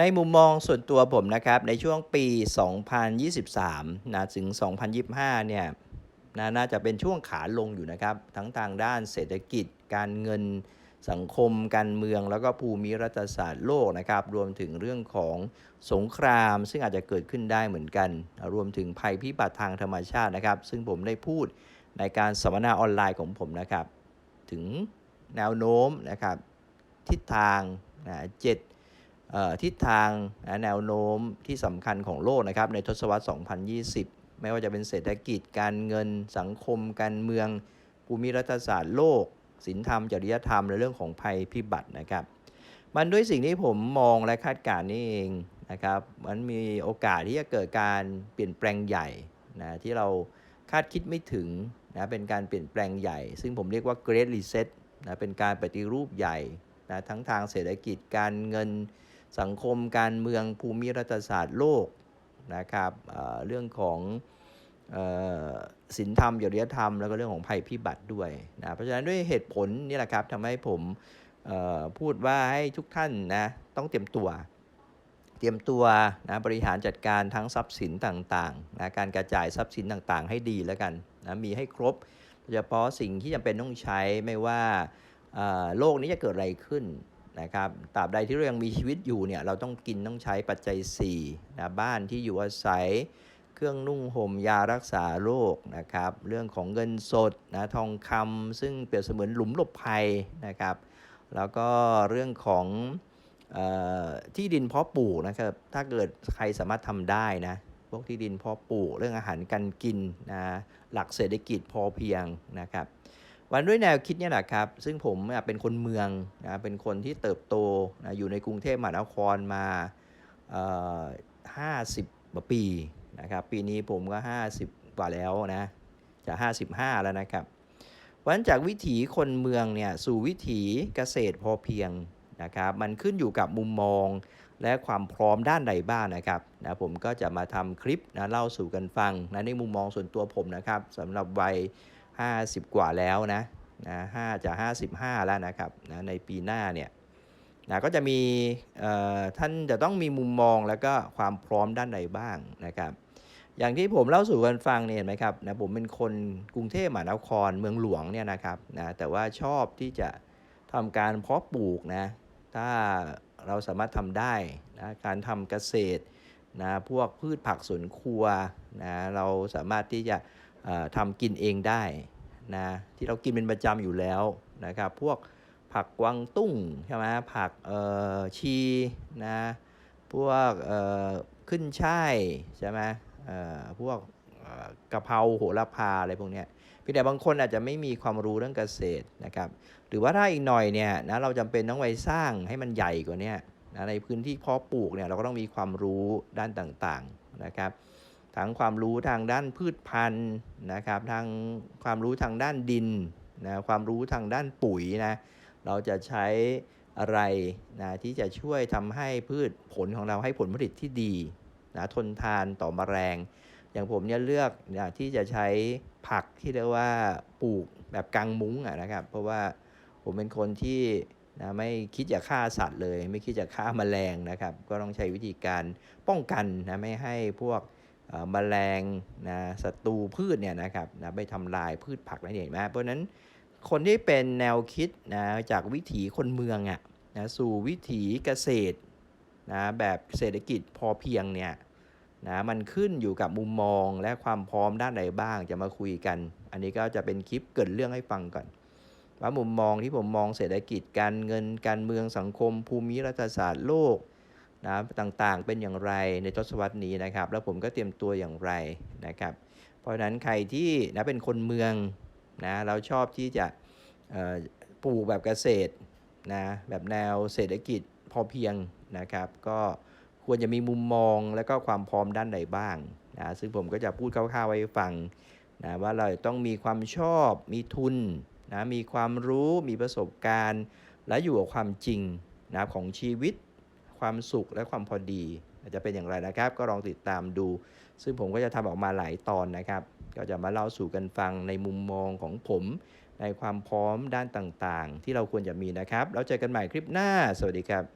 ในมุมมองส่วนตัวผมนะครับ ในช่วงปี 2023 นะถึง 2025 เนี่ยนะน่าจะเป็นช่วงขาลงอยู่นะครับ ทั้งทางด้านเศรษฐกิจ การเงินสังคม การเมือง แล้วก็ภูมิรัฐศาสตร์โลกนะครับ รวมถึงเรื่องของสงคราม ซึ่งอาจจะเกิดขึ้นได้เหมือนกัน รวมถึงภัยพิบัติทางธรรมชาตินะครับ ซึ่งผมได้พูดในการสัมมนาออนไลน์ของผมนะครับ ถึงแนวโน้มนะครับ ทิศทางนะเจ็ด ทิศทางแนวโน้มที่สำคัญของโลกนะครับในทศวรรษ 2020 ไม่ว่าจะเป็นเศรษฐกิจการเงินสังคม การเมืองภูมิรัฐศาสตร์โลกศีลธรรม จริยธรรม และเรื่องของภัยพิบัตินะครับ มันด้วยสิ่งที่ผมมองและคาดการณ์นี่เองนะครับ มันมีโอกาสที่จะเกิดการเปลี่ยนแปลงใหญ่นะที่เราคาดคิดไม่ถึงนะเป็นการเปลี่ยนแปลงใหญ่ ซึ่งผมเรียกว่า Great Reset นะเป็นการปฏิรูปใหญ่นะทั้งทางเศรษฐกิจการเงิน สังคมการเมืองภูมิรัฐศาสตร์โลกนะครับเเรื่องของศีลธรรมจริยธรรม แล้วก็เรื่องของภัยพิบัติด้วยนะเพราะฉะนั้นด้วยเหตุผลนี่แหละครับทำให้ผมพูดว่าให้ทุกท่านนะต้องเตรียมตัว เตรียมตัวนะบริหารจัดการทั้งทรัพย์สินต่างๆนะการกระจายทรัพย์สินต่างๆ ให้ดีแล้วกันนะมีให้ครบโดยเฉพาะสิ่งที่จำเป็นต้องใช้ไม่ว่าโลกนี้จะเกิดอะไรขึ้น นะครับตราบใดที่เรายังมีชีวิตอยู่เนี่ยเราต้องกินต้องใช้ปัจจัย4นะบ้านที่อยู่อาศัย เครื่องนุ่งห่มยารักษาโรคนะครับ เรื่องของเงินสดนะทองคำซึ่งเปรียบเสมือนหลุมหลบภัยนะครับ แล้วก็เรื่องของออที่ดินเพาะปลูกนะครับ ถ้าเกิดใครสามารถทำได้นะพวกที่ดินเพาะปลูกเรื่องอาหารการกินนะหลักเศรษฐกิจพอเพียงนะครับ วันด้วยแนวคิดเนี่ยแหละครับ ซึ่งผมเป็นคนเมืองนะเป็นคนที่เติบโตนะอยู่ในกรุงเทพมหานครมาเอ่อ50ปีนะครับปีนี้ผมก็ 50 กว่าแล้วนะจะ 55 แล้วนะครับวันจากวิถีคนเมืองเนี่ยสู่วิถีเกษตรพอเพียงนะครับมันขึ้นอยู่กับมุมมองและความพร้อมด้านใดบ้างนะครับนะผมก็จะมาทำคลิปนะเล่าสู่กันฟังนะในมุมมองส่วนตัวผมนะครับสำหรับวัย 50 กว่าแล้วนะนะ5จะ 55 แล้วนะครับนะในปีหน้าเนี่ยนะก็จะมีเอ่อท่านจะต้องมีมุมมองแล้วก็ความพร้อมด้านใดบ้างนะครับ อย่างที่ผมเล่าสู่กันฟังเนี่ยเห็นไหมครับนะผมเป็นคนกรุงเทพมหานครเมืองหลวงเนี่ยนะครับนะแต่ว่าชอบที่จะทำการเพาะปลูกนะถ้าเราสามารถทำได้นะการทำเกษตรนะพวกพืชผักสวนครัวนะเราสามารถที่จะ ทำกินเองได้นะที่เรากินเป็นประจำอยู่แล้วนะครับพวกผักกวางตุ้งใช่ไหมผักเอ่อชีนะพวกเอ่อขึ้นช่ายใช่ไหมเอ่อพวกกะเพราโหระพาอะไรพวกนี้พี่แต่บางคนอาจจะไม่มีความรู้เรื่องเกษตรนะครับหรือว่าถ้าอีกหน่อยเนี่ยนะเราจำเป็นต้องไปสร้างให้มันใหญ่กว่านี้นะในพื้นที่เพาะปลูกเนี่ยเราก็ต้องมีความรู้ด้านต่างๆนะครับ ทั้งความรู้ทางด้านพืชพันธุ์นะครับทางความรู้ทางด้านดินนะความรู้ทางด้านปุ๋ยนะเราจะใช้อะไรนะที่จะช่วยทำให้พืชผลของเราให้ผลผลิตที่ดีนะทนทานต่อแมลง อย่างผมเนี่ยเลือกนะที่จะใช้ผักที่เรียกว่าปลูกแบบกางมุ้งะนะครับ เพราะว่าผมเป็นคนที่นะไม่คิดจะฆ่าสัตว์เลย ไม่คิดจะฆ่าแมลงนะครับ ก็ต้องใช้วิธีการป้องกันนะไม่ให้พวก เอ่อแมลงนะศัตรูพืชเนี่ยนะครับนะไปทำลายพืชผักนั่นเองนะเพราะฉะนั้นคนที่เป็นแนวคิดนะจากวิถีคนเมืองอะนะสู่วิถีเกษตรนะแบบเศรษฐกิจพอเพียงเนี่ยนะมันขึ้นอยู่กับมุมมองและความพร้อมด้านใดบ้างจะมาคุยกัน อันนี้ก็จะเป็นคลิปเกรินเรื่องให้ฟังก่อนว่ามุมมองที่ผมมองเศรษฐกิจการเงินการเมืองสังคมภูมิรัฐศาสตร์โลก นะต่างๆ เป็นอย่างไรในทศวรรษนี้นะครับ แล้วผมก็เตรียมตัวอย่างไรนะครับ เพราะฉะนั้นใครที่นะเป็นคนเมืองนะเราชอบที่จะปลูกแบบเกษตรนะแบบแนวเศรษฐกิจพอเพียงนะครับ ก็ควรจะมีมุมมองและก็ความพร้อมด้านใดบ้างนะซึ่งผมก็จะพูดคร่าวๆไว้ฟังนะว่าเราต้องมีความชอบมีทุนนะมีความรู้มีประสบการณ์ และอยู่กับความจริงนะของชีวิต ความสุขและความพอดีจะเป็นอย่างไรนะครับ ก็ลองติดตามดู ซึ่งผมก็จะทำออกมาหลายตอนนะครับ ก็จะมาเล่าสู่กันฟังในมุมมองของผม ในความพร้อมด้านต่างๆ ที่เราควรจะมีนะครับ แล้วเจอกันใหม่คลิปหน้า สวัสดีครับ